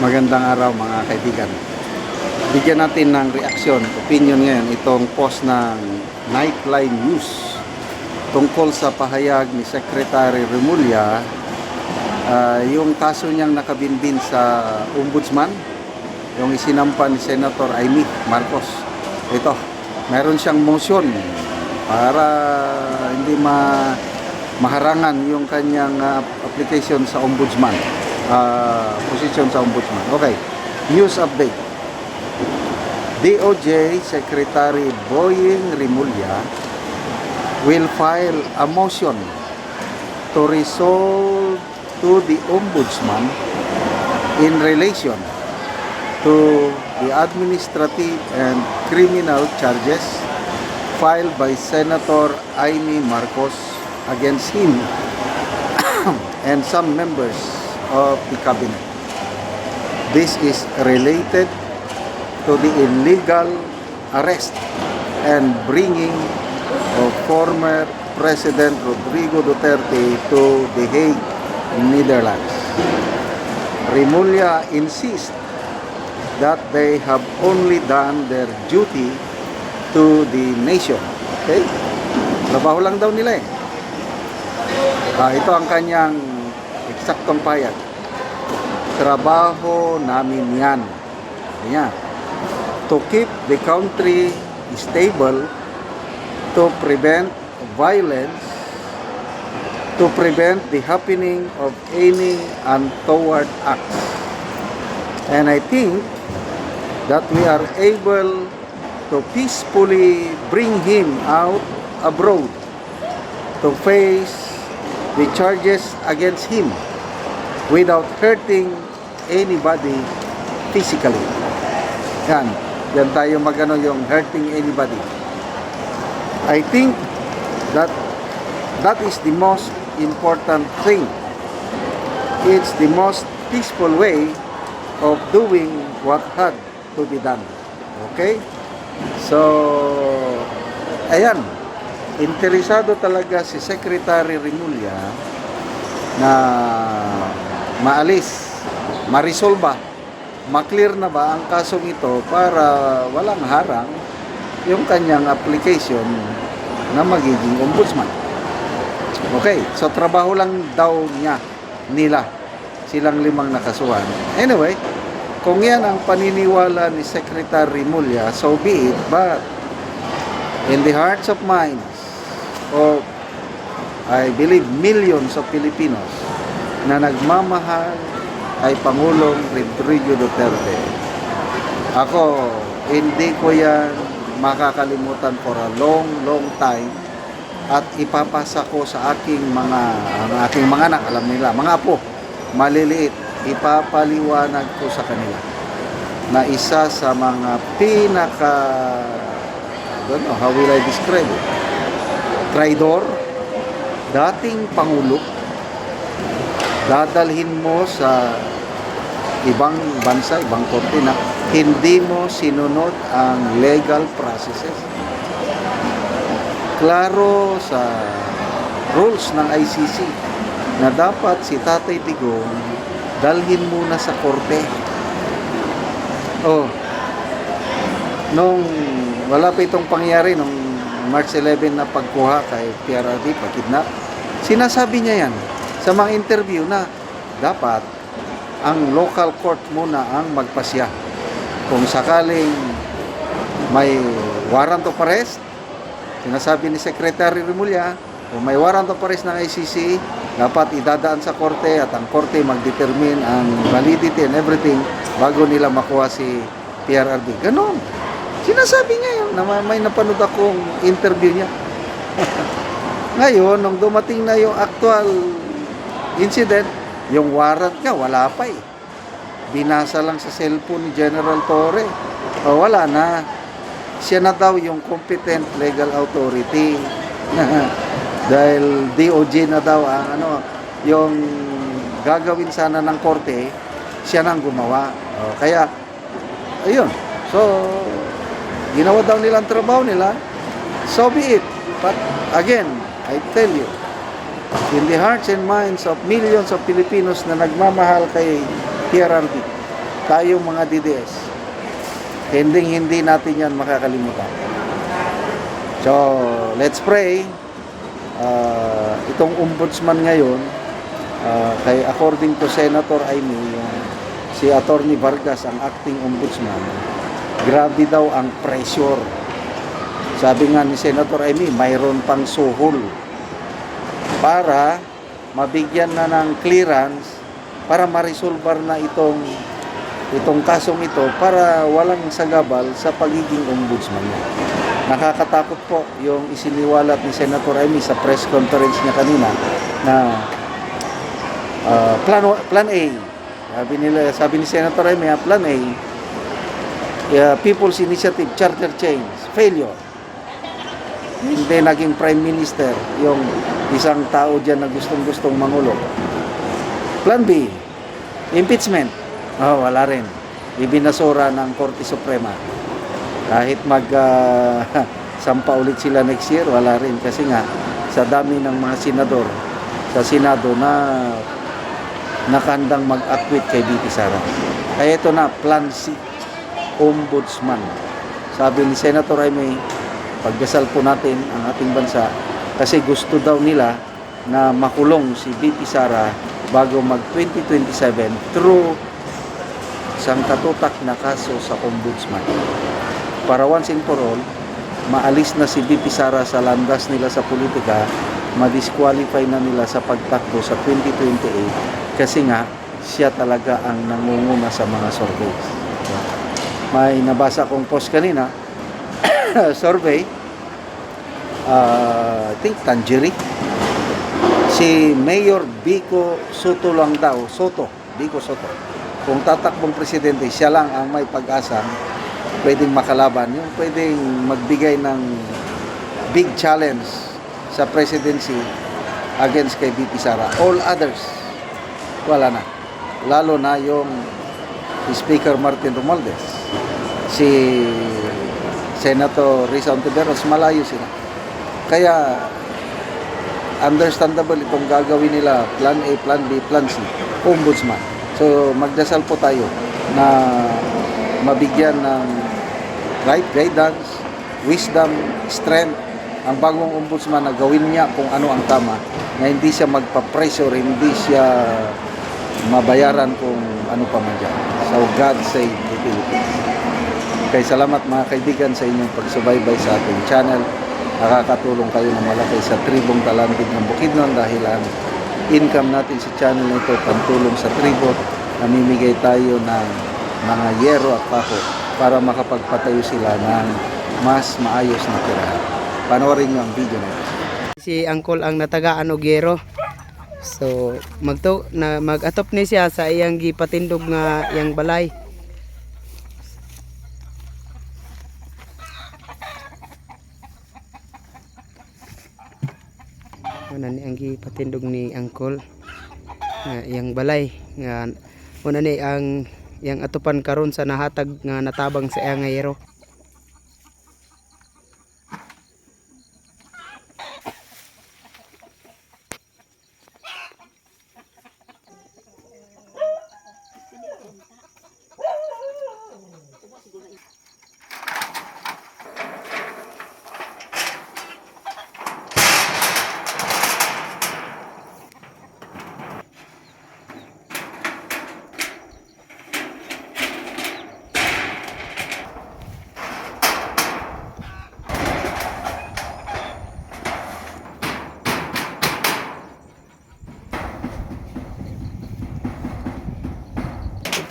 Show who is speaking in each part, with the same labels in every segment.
Speaker 1: Magandang araw mga kaibigan. Bigyan natin ng reaksyon, opinion ngayon itong post ng Nightline News tungkol sa pahayag ni Secretary Remulla ah, yung kaso niyang nakabinbin sa ombudsman yung isinampa ni Senator Amy Marcos. Ito, meron siyang motion para hindi ma maharangan yung kanyang ah, application sa ombudsman. Ah, position sa ombudsman. Okay. News update. DOJ Secretary Boying Rimulya will file a motion to resolve to the ombudsman in relation to the administrative and criminal charges filed by Senator Amy Marcos against him and some members of the cabinet. This is related to the illegal arrest and bringing of former President Rodrigo Duterte to The Hague, Netherlands. Rimulya insists that they have only done their duty to the nation. Okay? Trabaho lang daw nila eh. Ah, ito ang kanyang eksaktong payag. Trabaho namin yan. Yan. To keep the country stable, to prevent violence, to prevent the happening of any untoward acts. And I think that we are able to peacefully bring him out abroad to face the charges against him without hurting anybody physically. Yan. Yan tayo magano yung hurting anybody. I think that that is the most important thing. It's the most peaceful way of doing what had to be done. Okay? So, ayan. Interesado talaga si Secretary Rimulya na maalis, marisolba, maklear na ba ang kasong ito para walang harang yung kanyang application na magiging ombudsman. Okay, so trabaho lang daw niya, nila, silang limang nakasuhan. Anyway, kung yan ang paniniwala ni Secretary Mulya, so be it, but in the hearts of minds of, I believe, millions of Filipinos na nagmamahal kay Pangulong Rodrigo Duterte. Ako, hindi ko yan makakalimutan for a long, long time at ipapasa ko sa aking mga ang aking mga anak, alam nila, mga apo, maliliit, ipapaliwanag ko sa kanila na isa sa mga pinaka don't know, how will I describe it? Traidor, dating Pangulo, dadalhin mo sa ibang bansa, ibang korte na hindi mo sinunod ang legal processes. Klaro sa rules ng ICC na dapat si Tatay Digong dalhin muna sa korte. Oh, nung wala pa itong pangyari nung March 11 na pagkuha kay PRRD, pagkidnap, sinasabi niya yan sa mga interview na dapat ang local court muna ang magpasya. Kung sakaling may warrant of arrest, sinasabi ni Secretary Rimulya, kung may warrant of arrest ng ICC, dapat idadaan sa korte at ang korte mag-determine ang validity and everything bago nila makuha si PRRD. Ganon. Sinasabi niya yun, na may napanood akong interview niya. Ngayon, nung dumating na yung actual incident, yung warrant nga, wala pa eh. Binasa lang sa cellphone ni General Torre. O wala na. Siya na daw yung competent legal authority. Dahil DOJ na daw ang ano, yung gagawin sana ng korte, siya nang gumawa. O, kaya, ayun. So, ginawa daw nilang trabaho nila. So be it. But again, I tell you, in the hearts and minds of millions of Filipinos na nagmamahal kay PRRD, tayong mga DDS, hindi hindi natin yan makakalimutan. So, let's pray. Ah, itong ombudsman ngayon, ah, kay according to Senator Amy, yung si Attorney Vargas, ang acting ombudsman, grabe daw ang pressure. Sabi nga ni Senator Amy, mayroon pang suhol para mabigyan na ng clearance para marisolbar na itong itong kasong ito para walang sagabal sa pagiging ombudsman niya. Nakakatakot po yung isiniwalat ni Senator Amy sa press conference niya kanina na ah, plan, plan A. Sabi, nila, sabi ni Senator Amy, ah, plan A, ah, People's Initiative Charter Change, failure. Hindi naging Prime Minister yung isang tao dyan na gustong-gustong mangulo. Plan B, impeachment. Oh, wala rin. Ibinasura ng Korte Suprema. Kahit mag ah, sampa ulit sila next year, wala rin. Kasi nga, sa dami ng mga senador sa Senado na nakandang mag-acquit kay BP Sara. Kaya ito na, Plan C, Ombudsman. Sabi ni Senator Jaime, pagdasal po natin ang ating bansa kasi gusto daw nila na makulong si BP Sara bago mag 2027 through isang katutak na kaso sa ombudsman. Para once and for all, maalis na si BP Sara sa landas nila sa politika, ma-disqualify na nila sa pagtakbo sa 2028 kasi nga siya talaga ang nangunguna sa mga surveys. May nabasa kong post kanina, survey, uh, I think Tanjiri, si Mayor Bico Soto lang daw, Soto, Bico Soto. Kung tatakbong presidente, siya lang ang may pag-asang pwedeng makalaban, yung pwedeng magbigay ng big challenge sa presidency against kay BP Sara. All others, wala na. Lalo na yung Speaker Martin Romualdez, si Senator Risa Ontiveros, malayo sila. Kaya understandable itong gagawin nila, plan A, plan B, plan C, ombudsman. So magdasal po tayo na mabigyan ng right guidance, wisdom, strength ang bagong ombudsman na gawin niya kung ano ang tama na hindi siya magpa-pressure, hindi siya mabayaran kung ano pa man dyan. So God save the Philippines. Kaya salamat mga kaibigan sa inyong pagsubaybay sa ating channel. Nakakatulong kayo ng malaki sa tribong talandig ng Bukidnon dahil ang income natin sa channel na ito pantulong sa tribo. Namimigay tayo ng mga yero at pako para makapagpatayo sila ng mas maayos na tirahan. Panoorin nyo ang video na ito.
Speaker 2: si Angkol ang natagaan og yero. So magto na mag-atop ni siya sa iyang gipatindog nga iyang balay. Una ni ang gipatindog ni Angkol nga iyang balay nga una ni ang iyang atupan karon sa nahatag nga natabang sa iyang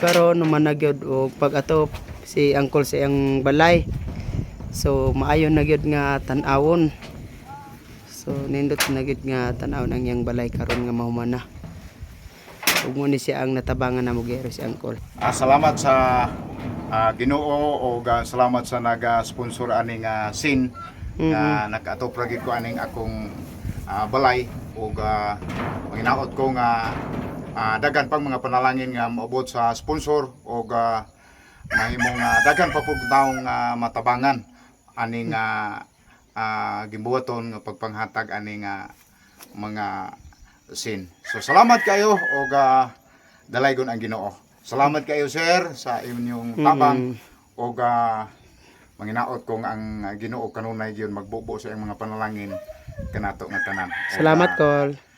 Speaker 2: karon naman na gyud og pag-atop si angkol sa iyang balay. So maayo na gyud nga tan-awon. So nindot na gyud nga tan-awon ang iyang balay karon nga mahuman na. Ug mo ni siya ang natabangan na mugero si angkol.
Speaker 3: Ah, salamat sa ah, Ginoo o ah, salamat sa naga-sponsor aning uh, sin. Na nag-atop ra gid ko aning akong ah, balay. O uh, ko nga ah, dagan pang mga panalangin nga moabot sa sponsor o uh, mahimong ah, dagan pa pug taong ah, matabangan aning uh, gimbuhaton nga pagpanghatag aning ah, mga sin. So salamat kayo o uh, dalaygon ang Ginoo. salamat kayo sir sa inyong tabang o ga manginaot kong ang Ginoo kanunay gyud magbubo sa mga panalangin kanato nga tanan.
Speaker 2: Salamat kol.